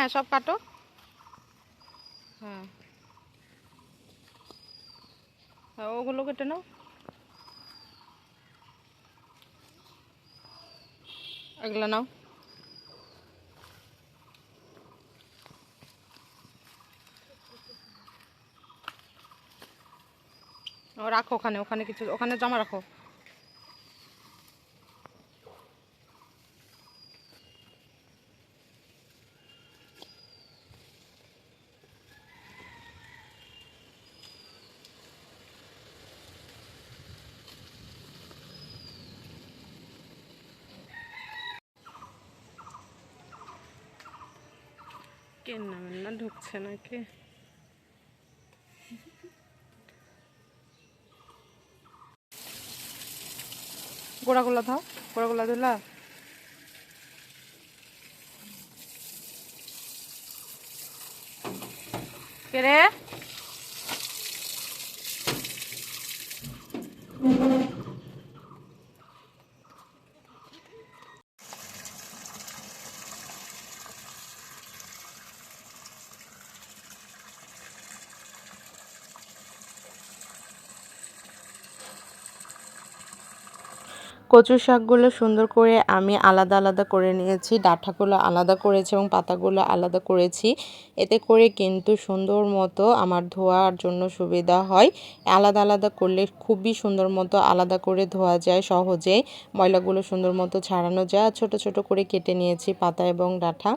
হ্যাঁ সব কাটো। হ্যাঁ। হ্যাঁ ওগুলো কেটে নাও। এগুলো নাও। রাখো ওখানে ওখানে কিছু, ওখানে জমা রাখো। কেন না না ঢুকছে নাকি? গোড়াগুলো দাও গোড়াগুলো দিলা কে রে? কচু শাকগুলো সুন্দর করে আমি আলাদা আলাদা করে নিয়েছি। ডাঁটাগুলো আলাদা করেছি এবং পাতাগুলো আলাদা করেছি। এতে করে কিন্তু সুন্দর মতো আমার ধোয়ার জন্য সুবিধা হয়। আলাদা আলাদা করলে খুবই সুন্দর মতো আলাদা করে ধোয়া যায় সহজে ময়লাগুলো সুন্দর মতো ছাড়ানো যায়। ছোট ছোট করে কেটে নিয়েছি পাতা এবং ডাঁটা।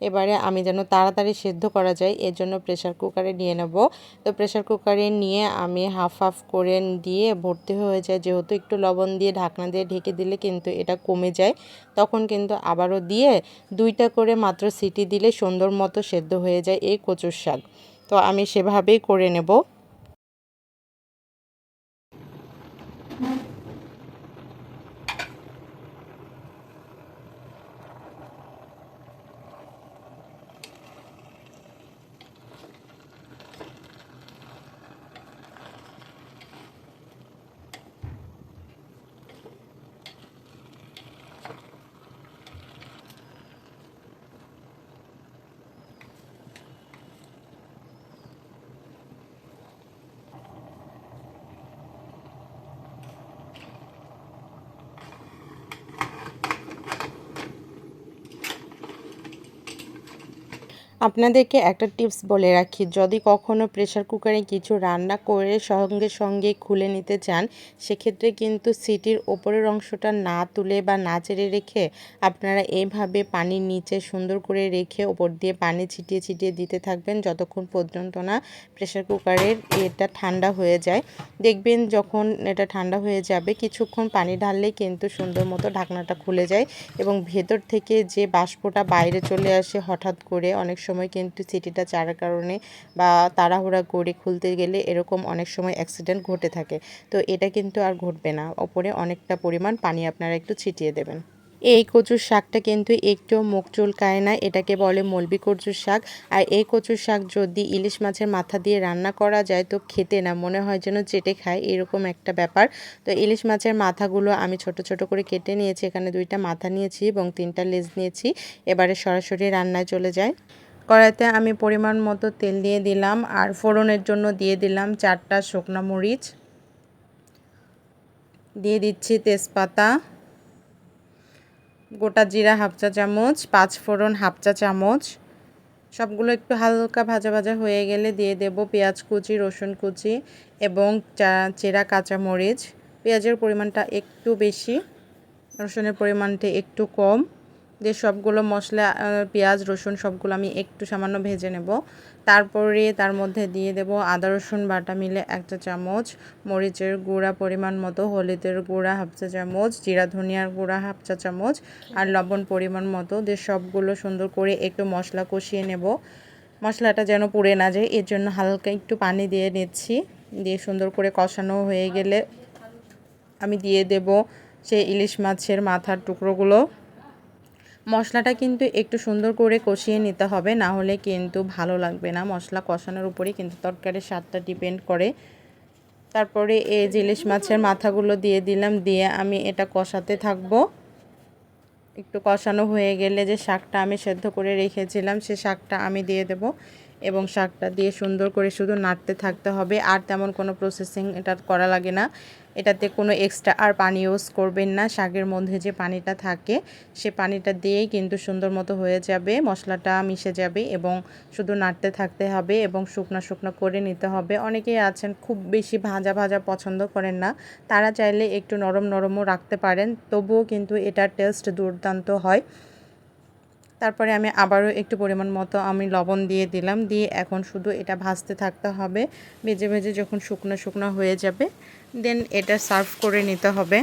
এবারে আমি যেন তাড়াতাড়ি সেদ্ধ করা যায়, এর জন্য প্রেশার কুকারে নিয়ে নেব। তো প্রেশার কুকারে নিয়ে আমি হাফ হাফ করে দিয়ে ভর্তি হয়ে যায়। যেহেতু একটু লবণ দিয়ে ঢাকনা দিয়ে ঢেকে দিলে কিন্তু এটা কমে যায়। তখন কিন্তু আবারও দিয়ে দুইটা করে মাত্র সিটি দিলে সুন্দর মতো সেদ্ধ হয়ে যায় এই কচুর শাক। তো আমি সেভাবেই করে নেব। আপনাদেরকে একটা টিপস বলে রাখি, যদি কখনো প্রেশার কুকারে কিছু রান্না করে সঙ্গে সঙ্গে খুলে নিতে চান, সেক্ষেত্রে কিন্তু সিটির ওপরের অংশটা না তুলে বা না চেড়ে রেখে আপনারা এইভাবে পানির নিচে সুন্দর করে রেখে ওপর দিয়ে পানি ছিটিয়ে ছিটিয়ে দিতে থাকবেন যতক্ষণ পর্যন্ত না প্রেশার কুকারের এটা ঠান্ডা হয়ে যায়। দেখবেন যখন এটা ঠান্ডা হয়ে যাবে, কিছুক্ষণ পানি ঢাললেই কিন্তু সুন্দর মতো ঢাকনাটা খুলে যায় এবং ভেতর থেকে যে বাষ্পটা বাইরে চলে আসে হঠাৎ করে অনেক সময় কিন্তু সিটিটা চারার কারণে বা তাড়াহুড়া করে খুলতে গেলে এরকম অনেক সময় অ্যাক্সিডেন্ট ঘটে থাকে। তো এটা কিন্তু আর ঘটবে না। ওপরে অনেকটা পরিমাণ পানি আপনারা একটু ছিটিয়ে দেবেন। এই কচুর শাকটা কিন্তু একটু মুখ চুলকায় না, এটাকে বলে মলবি কচুর শাক। আর এই কচুর শাক যদি ইলিশ মাছের মাথা দিয়ে রান্না করা যায় তো খেতে না, মনে হয় যেন চেটে খায়, এরকম একটা ব্যাপার। তো ইলিশ মাছের মাথাগুলো আমি ছোট ছোট করে কেটে নিয়েছি, এখানে দুইটা মাথা নিয়েছি এবং তিনটা লেজ নিয়েছি। এবারে সরাসরি রান্নায় চলে যায় কড়াইতে আমি পরিমাণ মতো তেল দিয়ে দিলাম আর ফোড়নের জন্য দিয়ে দিলাম চারটা শুকনো মরিচ। দিয়ে দিচ্ছি তেজপাতা, গোটা জিরা হাফ চা চামচ, পাঁচ ফোড়ন হাফ চা চামচ। সবগুলো একটু হালকা ভাজা ভাজা হয়ে গেলে দিয়ে দেব পেঁয়াজ কুচি, রসুন কুচি এবং চেরা কাঁচামরিচ পেঁয়াজের পরিমাণটা একটু বেশি, রসুনের পরিমাণটা একটু কম। দিয়ে সবগুলো মশলা পেঁয়াজ, রসুন সবগুলো আমি একটু সামান্য ভেজে নেব। তারপরে তার মধ্যে দিয়ে দেব আদা, রসুন বাটা মিলে একটা চামচ, মরিচের গুঁড়া পরিমাণ মতো, হলুদের গুঁড়া হাফ চা চামচ, জিরা ধনিয়ার গুঁড়া হাফ চা চামচ আর লবণ পরিমাণ মতো দিয়ে সবগুলো সুন্দর করে একটু মশলা কষিয়ে নেব। মশলাটা যেন পুড়ে না যায়, এর জন্য হালকা একটু পানি দিয়ে নিচ্ছি। দিয়ে সুন্দর করে কষানো হয়ে গেলে আমি দিয়ে দেব সেই ইলিশ মাছের মাথার টুকরোগুলো। মশলাটা কিন্তু একটু সুন্দর করে কষিয়ে নিতে হবে, না হলে কিন্তু ভালো লাগবে না। মশলা কষানোর উপরেই কিন্তু তরকারির স্বাদটা ডিপেন্ড করে। তারপরে এই ইলিশ মাছের মাথাগুলো দিয়ে দিলাম, দিয়ে আমি এটা কষাতে থাকব। একটু কষানো হয়ে গেলে যে শাকটা আমি সেদ্ধ করে রেখেছিলাম, সে শাকটা আমি দিয়ে দেব এবং শাকটা দিয়ে সুন্দর করে শুধু নাড়তে থাকতে হবে। আর তেমন কোনো প্রসেসিং এটা করা লাগে না। এটাতে কোনো এক্সট্রা আর পানি ইউজ করবেন না। শাকের মধ্যে যে পানিটা থাকে, সে পানিটা দিয়েই কিন্তু সুন্দর মতো হয়ে যাবে, মশলাটা মিশে যাবে এবং শুধু নাড়তে থাকতে হবে এবং শুকনো শুকনো করে নিতে হবে। অনেকেই আছেন খুব বেশি ভাজা ভাজা পছন্দ করেন না। তারা চাইলে একটু নরম নরমও রাখতে পারেন, তবুও কিন্তু এটার টেস্ট দুর্দান্ত হয়। তারপরে আমি আবারও একটু পরিমাণ মতো আমি লবণ দিয়ে দিলাম, দিয়ে এখন শুধু এটা ভাজতে থাকতে হবে, ভেজে ভেজে যখন শুকনো শুকনো হয়ে যাবে দেন এটা সার্ভ করে নিতে হবে।